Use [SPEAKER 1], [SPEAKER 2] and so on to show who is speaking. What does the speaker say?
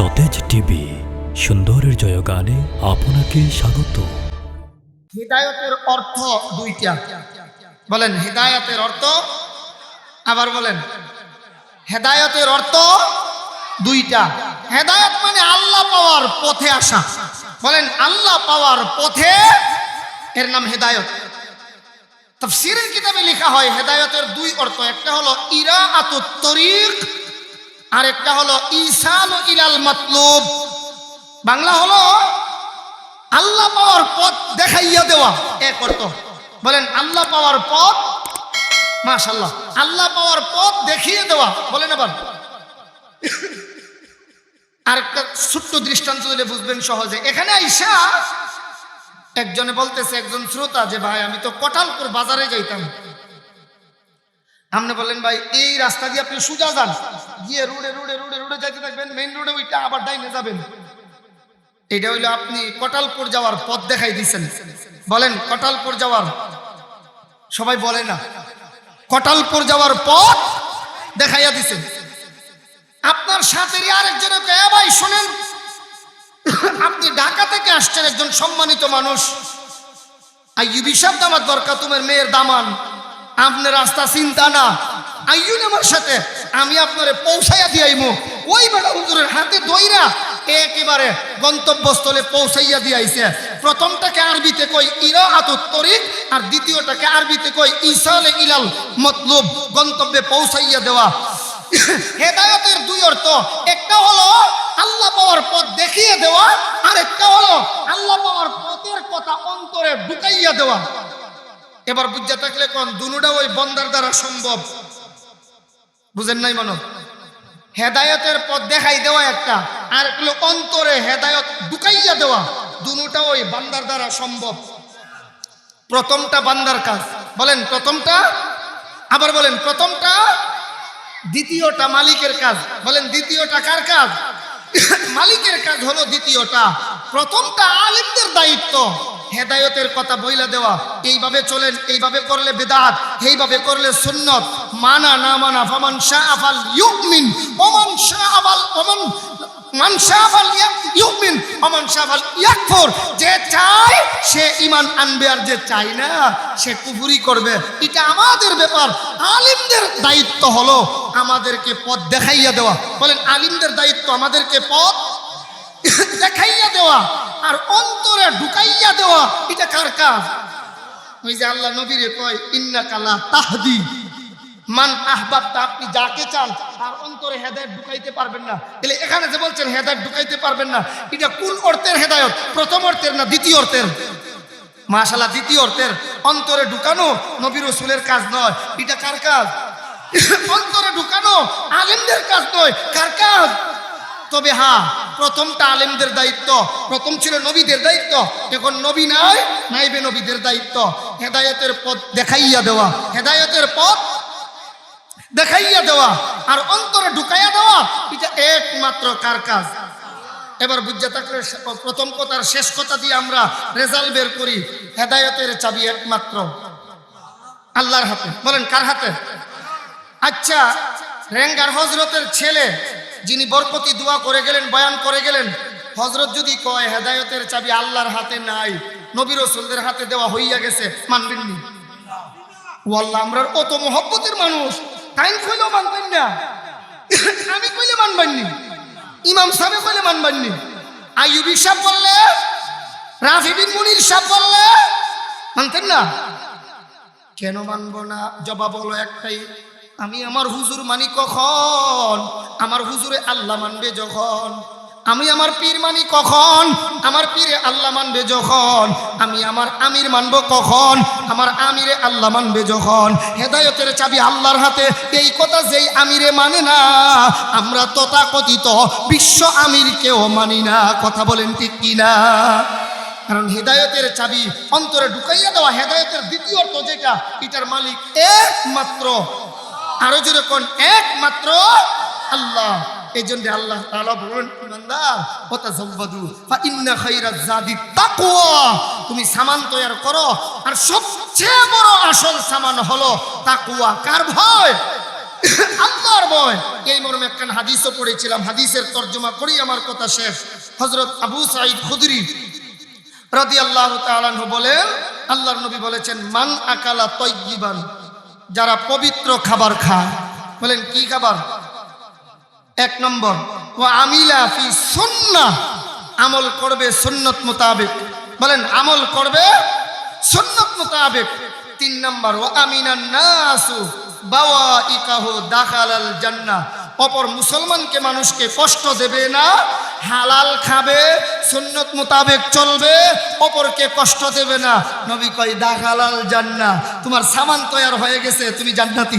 [SPEAKER 1] সতেজ টিভি, সুন্দরের জয়গানে আপনাকে স্বাগত।
[SPEAKER 2] হৃদায়তের অর্থ দুইটা। বলেন, হৃদায়তের অর্থ, আবার বলেন, হেদায়তের অর্থ দুইটা। হেদায়ত মানে আল্লাহ পাওয়ার পথে আসা। বলেন, আল্লাহ পাওয়ার পথে, এর নাম হেদায়ত। তাফসীরের কিতাবে লেখা হয়, হেদায়তের দুই অর্থ। একটা হলো ইরা তরিক আর একটা হলো ইসান ইলাল মাতলুব। বাংলা হলো আল্লাহ পাওয়ার পথ দেখাইয়া দেওয়া। এক অর্থ বলেন, আল্লাহ পাওয়ার পথ মাশাল্লাহ আল্লাহ পাওয়ার পথ দেখিয়ে দেওয়া। বলেন আবার আরেকটা ছোট্ট দৃষ্টান্ত দিলে বুঝবেন সহজে। এখানে আইসা একজনে বলতেছে, একজন শ্রোতা, যে, ভাই, আমি তো কটালপুর বাজারে যাইতাম। আপনি বললেন, ভাই, এই রাস্তা দিয়ে আপনি সোজা যান। গিয়ে রোডে রোডে রোডে রোডে যাইতে থাকবেন। মেইন রোডে ওইটা আবার ডাইনে যাবেন। এটা হইল আপনি কটালপুর যাওয়ার পথ দেখাই দিয়েছেন। বলেন, কটালপুর যাওয়ার। সবাই বলে না। কটালপুর যাওয়ার পথ দেখাইয়া দিছেন আপনার সাথে আরেকজনকে "এ ভাই, শোনেন। আপনি ঢাকা থেকে আসছেন একজন সম্মানিত মানুষ। আইয়ুবি শব্দ আমার দরকার তোমার মেয়ের দামান আপনার রাস্তা চিন্তা না। আইয়ুন আমার সাথে, আমি আপনারে পৌঁছাইয়া দিয়াইমু। ওই বেটা হুজুরের হাতে দইরা একেবারে গন্তব্যস্থলে পৌঁছাইয়া দিয়াইছে। প্রথমটাকে আরবিতে কই ইরা আতুত্তরিক আর দ্বিতীয়টাকে আরবিতে কই ইসালে ইলাল মতলুব, গন্তব্যে পৌঁছাইয়া দেওয়া। হেদায়তের দুই অর্থ, একটা হলো আল্লাহ পাওয়ার পথ দেখিয়ে দেওয়া আর একটা হলো আল্লাহ পাওয়ার পথের কথা অন্তরে ঢুকাইয়া দেওয়া। এবার বুঝতে থাকলে কোন, দুনুটা ওই বন্দার দ্বারা সম্ভব। বুঝেন নাই মনো? হেদায়তের পথ দেখাই দেওয়া একটা, আর হলো অন্তরে হেদায়ত ঢুকাইয়া দেওয়া, দুনুটা ওই বান্দার দ্বারা সম্ভব। প্রথমটা বান্দার কাজ। বলেন, প্রথমটা? আবার বলেন, প্রথমটা? দ্বিতীয়টা মালিকের কাজ। বলেন, দ্বিতীয়টা কার কাজ? মালিকের কাজ হলো দ্বিতীয়টা। প্রথমটা আলিমদের দায়িত্ব। হেদায়তের কথা বইলা দেওয়া, এইভাবে চলেন, এইভাবে করলে বেদাত, এইভাবে করলে সুন্নত। মানা না মানা, ফমান শাহ আফাল ইউমিন, ওমান শাহ আফাল মান আফাল ইউমিন যে সে ঈমান আনবে আর যে না, সে করবে। এটা আমাদের ব্যাপার। আলিমদের দায়িত্ব হলো আমাদেরকে পথ দেখাইয়া দেওয়া। বলেন, আলিমদের দায়িত্ব আমাদেরকে পথ দেখাইয়া দেওয়া। আর অন্তরে ঢুকাইয়া দেওয়া, এটা কার কাজ? ওই যে আল্লাহ নবীরে কয় ইন্না কালা তাহদি। মান আহবাবটা আপনি যাকে চান আর অন্তরে হেদায়ত ঢুকাইতে পারবেন না। তাহলে এখানে যে বলছেন হেদায়ত ঢুকাইতে পারবেন না, এটা কোন অর্থের হেদায়ত? প্রথম অর্থের না দ্বিতীয় অর্থের? মাশাল্লাহ দ্বিতীয় অর্থের। অন্তরে ঢুকানো নবী রসুলের কাজ নয়। এটা কার কাজ? অন্তরে ঢুকানো আলেমদের কাজ নয়। কার কাজ? তবে হ্যাঁ প্রথমটা আলেমদের দায়িত্ব, প্রথম ছিল নবীদের দায়িত্ব, এখন নবী নাই, নাইবে নবীদের দায়িত্ব। হেদায়তের পথ দেখাইয়া দেওয়া, হেদায়তের পথ দেখাইয়া দেওয়া আর অন্তরে ঢুকাইয়া দেওয়া, এটা একমাত্র কার কাজ? এবার বুঝতে থাকলে প্রথম কথার শেষ কথা দিয়ে আমরা রেজাল্ট বের করি, হেদায়তের চাবি একমাত্র। আল্লাহর হাতে। বলেন, কার হাতে? আচ্ছা রেঙ্গার হজরতের ছেলে যিনি বরকতি দোয়া করে গেলেন, বয়ান করে গেলেন হজরত যদি কয়, হেদায়তের চাবি আল্লাহর হাতে নাই, নবী রসুলদের হাতে দেওয়া হইয়া গেছে, মানবেন নি? ও আল্লাহ আমরা অত মহব্বতের মানুষ, টাইম কইলেও মানবেন না। আমি কইলে মানবেন নি। ইমাম সাহেব কইলে মানবেন নি। আইয়ুবি সাহেব বললে, রাফি বিন মুনির সাহেব বললে, মানতেন না? কেন মানবো না? জবাব হলো একটাই আমি আমার হুজুর মানি কখন? আমার হুজুরে আল্লাহ মানবে যখন? আমি আমার পীর মানি কখন? আমার পীরে আল্লাহ মানবে যখন? আমি আমার আমির মানবো কখন? আমার আমিরে আল্লাহ মানবে যখন? হেদায়তের চাবি আল্লাহর হাতে, এই কথা যেই আমিরে মানে না, আমরা তথাকথিত বিশ্ব আমিরকেও মানি না। কথা বলেন ঠিক কিনা? কারণ হেদায়তের চাবি অন্তরে ঢুকাইয়া দেওয়া, হেদায়তের দ্বিতীয় অর্থ যেটা, এটার মালিক একমাত্র আরও জোরে কোন একমাত্র আল্লাহ। এই জন্য আল্লাহ তাআলা বলেন, ইমানদার ওয়াতাযাওয়াদু ফা ইন্না খায়রাজ জাদি তাকওয়া। তুমি সামান তৈরি করো, আর সবচেয়ে বড় আসল সামান হলো তাকওয়া। কার ভয়? আল্লাহর ভয়। এই মর্মে একখান হাদিসও পড়েছিলাম, হাদিসের তর্জমা করি আমার কথা শেষ। হজরত আবু সাইদ খুদরি রাদি আল্লাহ তালাহ বলেন, আল্লাহর নবী বলেছেন, মান আকালা তৈবান যারা পবিত্র খাবার খায়। বলেন, কি খাবার? এক নম্বর ও আমিলা ফি সুন্না আমল করবে সুন্নত মোতাবেক। বলেন, আমল করবে সুন্নত মোতাবেক। তিন নম্বর ও আমিনান নাসু বাওয়া ইকাহু দাখালাল জান্নাহ অপর মুসলমানকে মানুষকে কষ্ট দেবে না হালাল খাবে, সুন্নত মোতাবেক চলবে, অপরকে কষ্ট দেবে না। নবী কয়, দা হালাল জান্না তোমার সামান তৈয়ার হয়ে গেছে, তুমি জান্নাতি।